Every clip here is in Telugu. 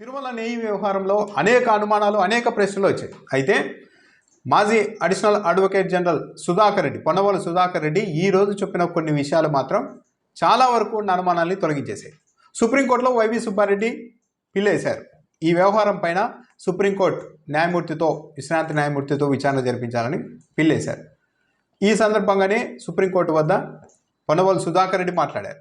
తిరుమల నెయ్యి వ్యవహారంలో అనేక అనుమానాలు అనేక ప్రశ్నలు వచ్చాయి. అయితే మాజీ additional advocate general Sudhakar Reddy Ponnavolu Sudhakar Reddy ఈ రోజు చెప్పిన కొన్ని విషయాలు మాత్రం చాలా వరకు ఉన్న అనుమానాల్ని తొలగించేశాయి. సుప్రీంకోర్టులో వైవి సుబ్బారెడ్డి పిల్లేశారు. ఈ వ్యవహారం పైన సుప్రీంకోర్టు న్యాయమూర్తితో విశ్రాంతి న్యాయమూర్తితో విచారణ జరిపించాలని పిల్లేశారు. ఈ సందర్భంగానే సుప్రీంకోర్టు వద్ద పొన్నవోలు సుధాకర్ రెడ్డి మాట్లాడారు.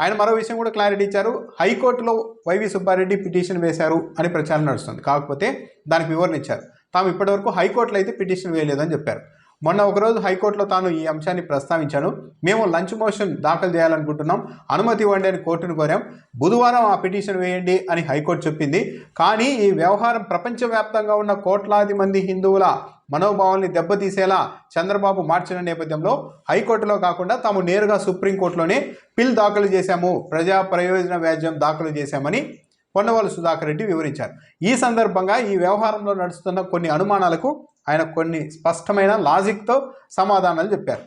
ఆయన మరో విషయం కూడా క్లారిటీ ఇచ్చారు. హైకోర్టులో వైవి సుబ్బారెడ్డి పిటిషన్ వేశారు అని ప్రచారం నడుస్తుంది. కాకపోతే దానికి వివరణ ఇచ్చారు. తాము ఇప్పటివరకు హైకోర్టులో అయితే పిటిషన్ వేయలేదని చెప్పారు. మొన్న ఒకరోజు హైకోర్టులో తాను ఈ అంశాన్ని ప్రస్తావించాను. మేము లంచ్ మోషన్ దాఖలు చేయాలనుకుంటున్నాం. అనుమతి ఇవ్వండి అని కోర్టును కోరాం. బుధవారం ఆ పిటిషన్ వేయండి అని హైకోర్టు చెప్పింది. కానీ ఈ వ్యవహారం ప్రపంచవ్యాప్తంగా ఉన్న కోట్లాది మంది హిందువుల మనోభావాల్ని దెబ్బతీసేలా చంద్రబాబు మార్చిన నేపథ్యంలో హైకోర్టులో కాకుండా తాము నేరుగా సుప్రీంకోర్టులోనే పిల్ దాఖలు చేశాము. ప్రజా ప్రయోజన వ్యాజ్యం దాఖలు చేశామని పొన్నవాళ్ళు సుధాకర్ రెడ్డి వివరించారు. ఈ సందర్భంగా ఈ వ్యవహారంలో నడుస్తున్న కొన్ని అనుమానాలకు ఆయన కొన్ని స్పష్టమైన లాజిక్తో సమాధానాలు చెప్పారు.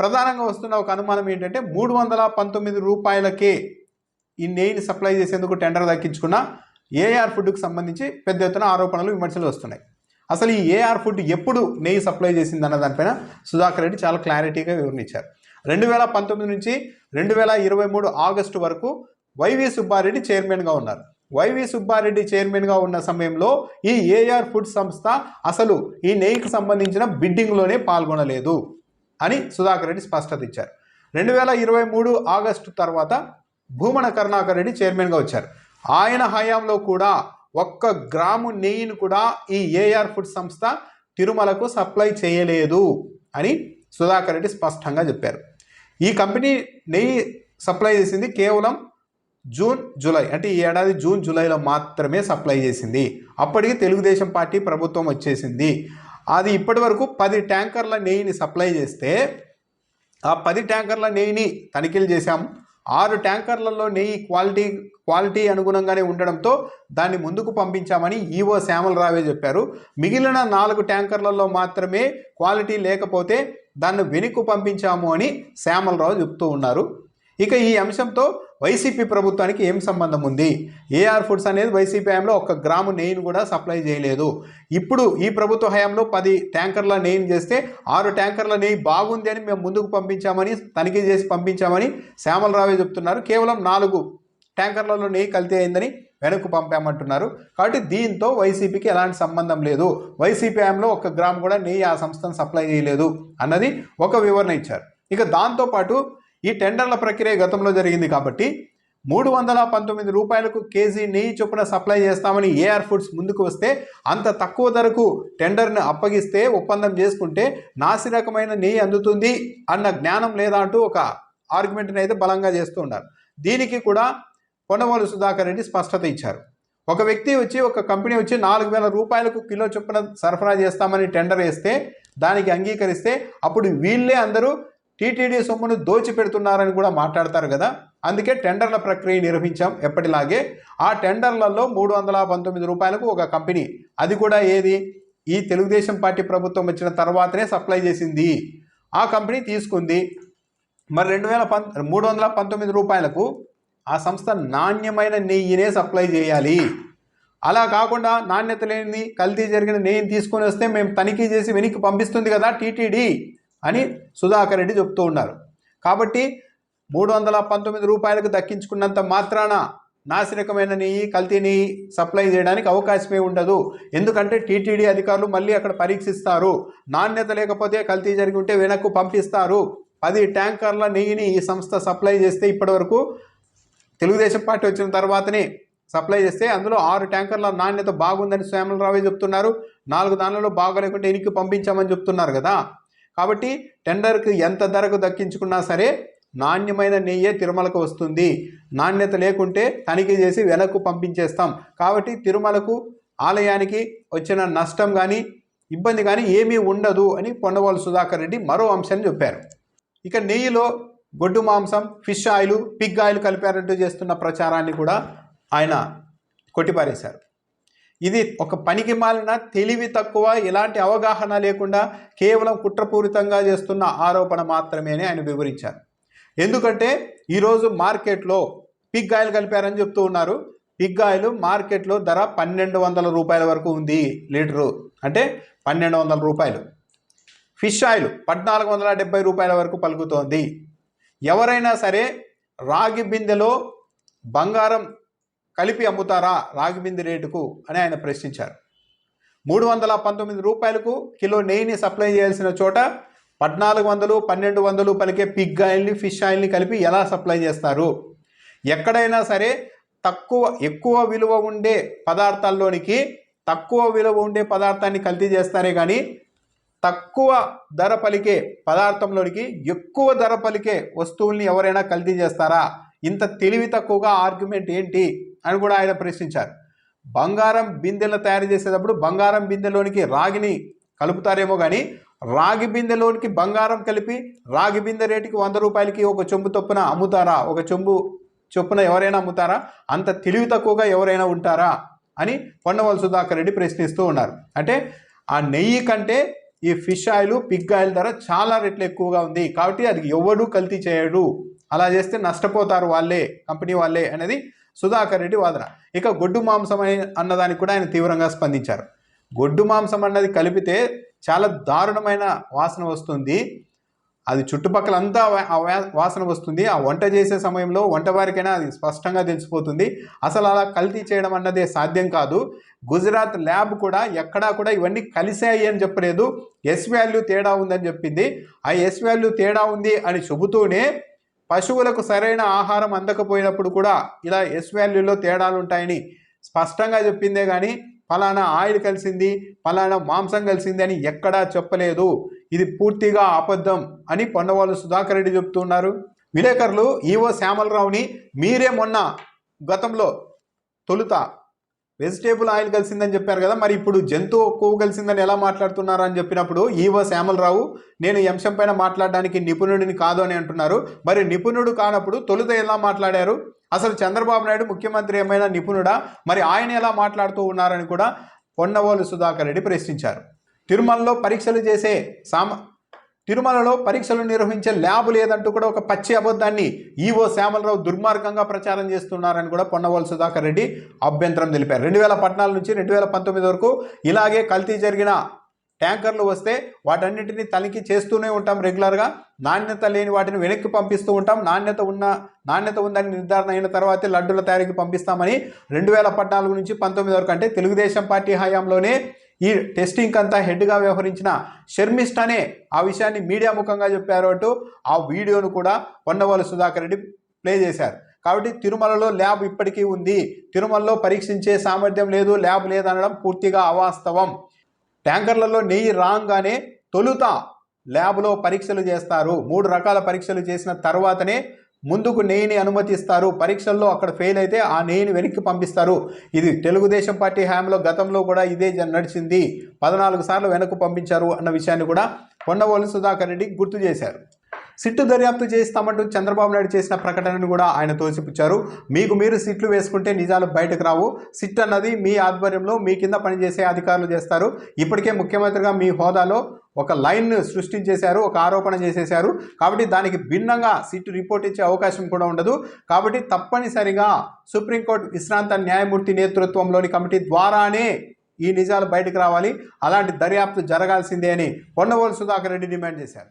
ప్రధానంగా వస్తున్న ఒక అనుమానం ఏంటంటే మూడు వందల పంతొమ్మిది రూపాయలకే ఈ నెయ్యిని సప్లై చేసేందుకు టెండర్ దక్కించుకున్న ఏఆర్ ఫుడ్కు సంబంధించి పెద్ద ఎత్తున ఆరోపణలు విమర్శలు వస్తున్నాయి. అసలు ఈ ఏఆర్ ఫుడ్ ఎప్పుడు నెయ్యి సప్లై చేసింది అన్న దానిపైన సుధాకర్ రెడ్డి చాలా క్లారిటీగా వివరించారు రెండు వేల పంతొమ్మిది నుంచి రెండు వేల ఇరవై మూడు ఆగస్టు వరకు వైవి సుబ్బారెడ్డి చైర్మన్గా ఉన్నారు. వైవి సుబ్బారెడ్డి చైర్మన్గా ఉన్న సమయంలో ఈ ఏఆర్ ఫుడ్ సంస్థ అసలు ఈ నెయ్యికి సంబంధించిన బిడ్డింగ్లోనే పాల్గొనలేదు అని సుధాకర్ రెడ్డి స్పష్టత ఇచ్చారు. రెండు వేల ఇరవై మూడు ఆగస్టు తర్వాత భూమన కరుణాకర్ రెడ్డి చైర్మన్గా వచ్చారు. ఆయన హయాంలో కూడా ఒక్క గ్రాము నెయ్యిని కూడా ఈ ఏఆర్ ఫుడ్ సంస్థ తిరుమలకు సప్లై చేయలేదు అని సుధాకర్ రెడ్డి స్పష్టంగా చెప్పారు. ఈ కంపెనీ నెయ్యి సప్లై చేసింది కేవలం జూన్ జూలై అంటే ఈ ఏడాది జూన్ జూలైలో మాత్రమే సప్లై చేసింది. అప్పటికి తెలుగుదేశం పార్టీ ప్రభుత్వం వచ్చేసింది. అది ఇప్పటి వరకు పది ట్యాంకర్ల నెయ్యిని సప్లై చేస్తే ఆ పది ట్యాంకర్ల నెయ్యిని తనిఖీలు చేశాం. ఆరు ట్యాంకర్లలో నెయ్యి క్వాలిటీ క్వాలిటీ అనుగుణంగానే ఉండడంతో దాన్ని ముందుకు పంపించామని ఈవో శ్యామల రావే చెప్పారు. మిగిలిన నాలుగు ట్యాంకర్లలో మాత్రమే క్వాలిటీ లేకపోతే దాన్ని వెనుక్కు పంపించాము అని శ్యామలరావు చెప్తూ ఉన్నారు. ఇక ఈ అంశంతో వైసీపీ ప్రభుత్వానికి ఏం సంబంధం ఉంది? ఏఆర్ ఫుడ్స్ అనేది వైసీపీ హయాంలో ఒక గ్రాము నెయ్యిని కూడా సప్లై చేయలేదు. ఇప్పుడు ఈ ప్రభుత్వ హయాంలో పది ట్యాంకర్ల నెయ్యిని చేస్తే ఆరు ట్యాంకర్ల నెయ్యి బాగుంది అని మేము ముందుకు పంపించామని తనిఖీ చేసి పంపించామని శ్యామలరావే చెప్తున్నారు. కేవలం నాలుగు ట్యాంకర్లలో నెయ్యి కల్తీ అయిందని వెనక్కు పంపామంటున్నారు. కాబట్టి దీంతో వైసీపీకి ఎలాంటి సంబంధం లేదు. వైసీపీ హయాంలో ఒక గ్రామ్ కూడా నెయ్యి ఆ సంస్థను సప్లై చేయలేదు అన్నది ఒక వివరణ ఇచ్చారు. ఇక దాంతోపాటు ఈ టెండర్ల ప్రక్రియ గతంలో జరిగింది కాబట్టి మూడు వందల పంతొమ్మిది రూపాయలకు కేజీ నెయ్యి చొప్పున సప్లై చేస్తామని ఏఆర్ ఫుడ్స్ ముందుకు వస్తే అంత తక్కువ ధరకు టెండర్ను అప్పగిస్తే ఒప్పందం చేసుకుంటే నాసి రకమైన నెయ్యి అందుతుంది అన్న జ్ఞానం లేదా అంటూ ఒక ఆర్గ్యుమెంట్ని అయితే బలంగా చేస్తూ ఉన్నారు. దీనికి కూడా పొన్నమూలు సుధాకర్ రెడ్డి స్పష్టత ఇచ్చారు. ఒక వ్యక్తి వచ్చి ఒక కంపెనీ వచ్చి నాలుగు వేల రూపాయలకు కిలో చొప్పున సరఫరా చేస్తామని టెండర్ వేస్తే దానికి అంగీకరిస్తే అప్పుడు వీళ్ళే అందరూ టీటీడీ సొమ్మును దోచిపెడుతున్నారని కూడా మాట్లాడతారు కదా. అందుకే టెండర్ల ప్రక్రియ నిర్వహించాం ఎప్పటిలాగే. ఆ టెండర్లలో మూడు వందల పంతొమ్మిది రూపాయలకు ఒక కంపెనీ. అది కూడా ఏది? ఈ తెలుగుదేశం పార్టీ ప్రభుత్వం వచ్చిన తర్వాతనే సప్లై చేసింది. ఆ కంపెనీ తీసుకుంది. మరి రెండు వేల పం మూడు వందల పంతొమ్మిది రూపాయలకు ఆ సంస్థ నాణ్యమైన నెయ్యినే సప్లై చేయాలి. అలా కాకుండా నాణ్యత లేని కల్తీ జరిగిన నెయ్యిని తీసుకొని వస్తే మేము తనిఖీ చేసి వెనక్కి పంపిస్తుంది కదా టీటీడీ అని సుధాకర్ రెడ్డి చెప్తూ ఉన్నారు. కాబట్టి మూడు వందల పంతొమ్మిది రూపాయలకు దక్కించుకున్నంత మాత్రాన నాసిరకమైన నెయ్యి కల్తీ నెయ్యి సప్లై చేయడానికి అవకాశమే ఉండదు. ఎందుకంటే టీటీడీ అధికారులు మళ్ళీ అక్కడ పరీక్షిస్తారు. నాణ్యత లేకపోతే కల్తీ జరిగి ఉంటే వెనక్కు పంపిస్తారు. పది ట్యాంకర్ల నెయ్యిని ఈ సంస్థ సప్లై చేస్తే ఇప్పటివరకు తెలుగుదేశం పార్టీ వచ్చిన తర్వాతనే సప్లై చేస్తే అందులో ఆరు ట్యాంకర్ల నాణ్యత బాగుందని శ్యామలరావే చెప్తున్నారు. నాలుగు దానిలో బాగోలేకుంటే ఎనికి పంపించామని చెప్తున్నారు కదా. కాబట్టి టెండర్కి ఎంత ధరకు దక్కించుకున్నా సరే నాణ్యమైన నెయ్యే తిరుమలకు వస్తుంది. నాణ్యత లేకుంటే తనిఖీ చేసి వెనక్కు పంపించేస్తాం. కాబట్టి తిరుమలకు ఆలయానికి వచ్చిన నష్టం కానీ ఇబ్బంది కానీ ఏమీ ఉండదు అని పొన్నవాళ్ళు సుధాకర్ రెడ్డి మరో అంశాన్ని చెప్పారు. ఇక నెయ్యిలో గొడ్డు మాంసం ఫిష్ ఆయిల్ పిగ్ ఆయిల్ కలిపారంటూ చేస్తున్న ప్రచారాన్ని కూడా ఆయన కొట్టిపారేశారు. ఇది ఒక పనికి మాలిన తెలివి తక్కువ ఎలాంటి అవగాహన లేకుండా కేవలం కుట్రపూరితంగా చేస్తున్న ఆరోపణ మాత్రమే అని ఆయన వివరించారు. ఎందుకంటే ఈరోజు మార్కెట్లో పిగ్ ఆయిల్ కలిపారని చెప్తూ ఉన్నారు. పిగ్ ఆయిల్ మార్కెట్లో ధర పన్నెండు వందల రూపాయల వరకు ఉంది లీటరు. అంటే పన్నెండు వందల రూపాయలు. ఫిష్ ఆయిల్ పద్నాలుగు వందల డెబ్బై రూపాయల వరకు పలుకుతోంది. ఎవరైనా సరే రాగి బిందెలో బంగారం కలిపి అమ్ముతారా? రాగి బిందె రేటుకు అని ఆయన ప్రశ్నించారు. మూడు వందల పంతొమ్మిది రూపాయలకు కిలో నెయ్యిని సప్లై చేయాల్సిన చోట పద్నాలుగు వందలు పన్నెండు వందలు పలికే పిగ్ ఆయిల్ని ఫిష్ ఆయిల్ని కలిపి ఎలా సప్లై చేస్తారు? ఎక్కడైనా సరే తక్కువ ఎక్కువ విలువ ఉండే పదార్థాల్లోనికి తక్కువ విలువ ఉండే పదార్థాన్ని కల్తీ చేస్తారే కానీ తక్కువ ధర పలికే పదార్థంలోనికి ఎక్కువ ధర పలికే వస్తువుల్ని ఎవరైనా కల్తీ చేస్తారా? ఇంత తెలివి తక్కువగా ఆర్గ్యుమెంట్ ఏంటి? అని కూడా ఆయన ప్రశ్నించారు. బంగారం బిందెలు తయారు చేసేటప్పుడు బంగారం బిందెలోనికి రాగిని కలుపుతారేమో కానీ రాగి బిందెలోనికి బంగారం కలిపి రాగి బిందె రేటుకి వంద రూపాయలకి ఒక చెంబు తొప్పున అమ్ముతారా? ఒక చెంబు చొప్పున ఎవరైనా అమ్ముతారా? అంత తెలివి తక్కువగా ఎవరైనా ఉంటారా? అని పొన్నవల్ సుధాకర్ రెడ్డి ప్రశ్నిస్తూ ఉన్నారు. అంటే ఆ నెయ్యి కంటే ఈ ఫిష్ ఆయిల్ పిగ్ ఆయిల్ ధర చాలా రెట్లు ఎక్కువగా ఉంది. కాబట్టి అది ఎవడు కల్తీ చేయడు. అలా చేస్తే నష్టపోతారు వాళ్ళే కంపెనీ వాళ్ళే అనేది సుధాకర్ రెడ్డి వాదన. ఇక గొడ్డు మాంసం అని అన్నదానికి కూడా ఆయన తీవ్రంగా స్పందించారు. గొడ్డు మాంసం అన్నది కలిపితే చాలా దారుణమైన వాసన వస్తుంది. అది చుట్టుపక్కల అంతా వా- వాసన వస్తుంది. ఆ వంట చేసే సమయంలో వంట వారికైనా అది స్పష్టంగా తెలిసిపోతుంది. అసలు అలా కల్తీ చేయడం అన్నదే సాధ్యం కాదు. గుజరాత్ ల్యాబ్ కూడా ఎక్కడా కూడా ఇవన్నీ కలిసాయి అని చెప్పలేదు. ఎస్ వాల్యూ తేడా ఉందని చెప్పింది. ఆ ఎస్ వాల్యూ తేడా ఉంది అని చెబుతూనే పశువులకు సరైన ఆహారం అందకపోయినప్పుడు కూడా ఇలా ఎస్ వాల్యూలో తేడాలు ఉంటాయని స్పష్టంగా చెప్పిందే కానీ ఫలానా ఆయిల్ కలిసింది ఫలానా మాంసం కలిసింది అని ఎక్కడా చెప్పలేదు. ఇది పూర్తిగా అబద్ధం అని పొన్నవాళ్ళు సుధాకర్ రెడ్డి చెబుతున్నారు విలేకరులు ఈవో శ్యామలరావుని మీరే మొన్న గతంలో తొలుత వెజిటేబుల్ ఆయిల్ కలిసిందని చెప్పారు కదా మరి ఇప్పుడు జంతువు కొవ్వు కలిసిందని ఎలా మాట్లాడుతున్నారు అని చెప్పినప్పుడు ఈవో శ్యామలరావు నేను ఈ అంశం పైన మాట్లాడడానికి నిపుణుడిని కాదు అని అంటున్నారు. మరి నిపుణుడు కానప్పుడు తొలుత ఎలా మాట్లాడారు? అసలు చంద్రబాబు నాయుడు ముఖ్యమంత్రి ఏమైనా నిపుణుడా? మరి ఆయన ఎలా మాట్లాడుతూ ఉన్నారని కూడా పొన్నవోలు సుధాకర్ రెడ్డి ప్రశ్నించారు. తిరుమలలో పరీక్షలు చేసే సామ తిరుమలలో పరీక్షలు నిర్వహించే ల్యాబ్ లేదంటూ కూడా ఒక పచ్చి అబద్ధాన్ని ఈవో శ్యామలరావు దుర్మార్గంగా ప్రచారం చేస్తున్నారని కూడా పొన్నవోలు సుధాకర్ రెడ్డి అభ్యంతరం తెలిపారు. రెండు వేల పద్నాలుగు నుంచి రెండు వేల పంతొమ్మిది వరకు ఇలాగే కల్తీ జరిగిన ట్యాంకర్లు వస్తే వాటన్నిటిని తనిఖీ చేస్తూనే ఉంటాం రెగ్యులర్గా. నాణ్యత లేని వాటిని వెనక్కి పంపిస్తూ ఉంటాం. నాణ్యత ఉన్న నాణ్యత ఉందని నిర్ధారణ అయిన తర్వాతే లడ్డుల తయారీకి పంపిస్తామని రెండు వేల పద్నాలుగు నుంచి పంతొమ్మిది వరకు అంటే తెలుగుదేశం పార్టీ హయాంలోనే ఈ టెస్టింగ్ అంతా హెడ్గా వ్యవహరించిన షర్మిష్ఠనే ఆ విషయాన్ని మీడియా ముఖంగా చెప్పారు అంటూ ఆ వీడియోను కూడా పొన్నవాళ్ళు సుధాకర్ రెడ్డి ప్లే చేశారు. కాబట్టి తిరుమలలో ల్యాబ్ ఇప్పటికీ ఉంది. తిరుమలలో పరీక్షించే సామర్థ్యం లేదు ల్యాబ్ లేదనడం పూర్తిగా అవాస్తవం. ట్యాంకర్లలో నెయ్యి రాగానే తొలుత ల్యాబ్లో పరీక్షలు చేస్తారు. మూడు రకాల పరీక్షలు చేసిన తర్వాతనే ముందుకు నెయ్యిని అనుమతిస్తారు. పరీక్షల్లో అక్కడ ఫెయిల్ అయితే ఆ నేని వెనక్కి పంపిస్తారు. ఇది తెలుగుదేశం పార్టీ హయాంలో గతంలో కూడా ఇదే జ- నడిచింది. పద్నాలుగు సార్లు వెనక్కు పంపించారు అన్న విషయాన్ని కూడా కొండవోలు సుధాకర్ రెడ్డి గుర్తు చేశారు. సిట్టు దర్యాప్తు చేస్తామంటూ చంద్రబాబు నాయుడు చేసిన ప్రకటనను కూడా ఆయన తోసిపుచ్చారు. మీకు మీరు సిట్లు వేసుకుంటే నిజాలు బయటకు రావు. సిట్ అన్నది మీ ఆధ్వర్యంలో మీ కింద పనిచేసే అధికారులు చేస్తారు. ఇప్పటికే ముఖ్యమంత్రిగా మీ హోదాలో ఒక లైన్ సృష్టించేశారు ఒక ఆరోపణ చేసేశారు. కాబట్టి దానికి భిన్నంగా సిట్ రిపోర్ట్ ఇచ్చే అవకాశం కూడా ఉండదు. కాబట్టి తప్పనిసరిగా సుప్రీంకోర్టు విశ్రాంత న్యాయమూర్తి నేతృత్వంలోని కమిటీ ద్వారానే ఈ నిజాలు బయటకు రావాలి. అలాంటి దర్యాప్తు జరగాల్సిందే అని పొన్నవోలు సుధాకర్ రెడ్డి డిమాండ్ చేశారు.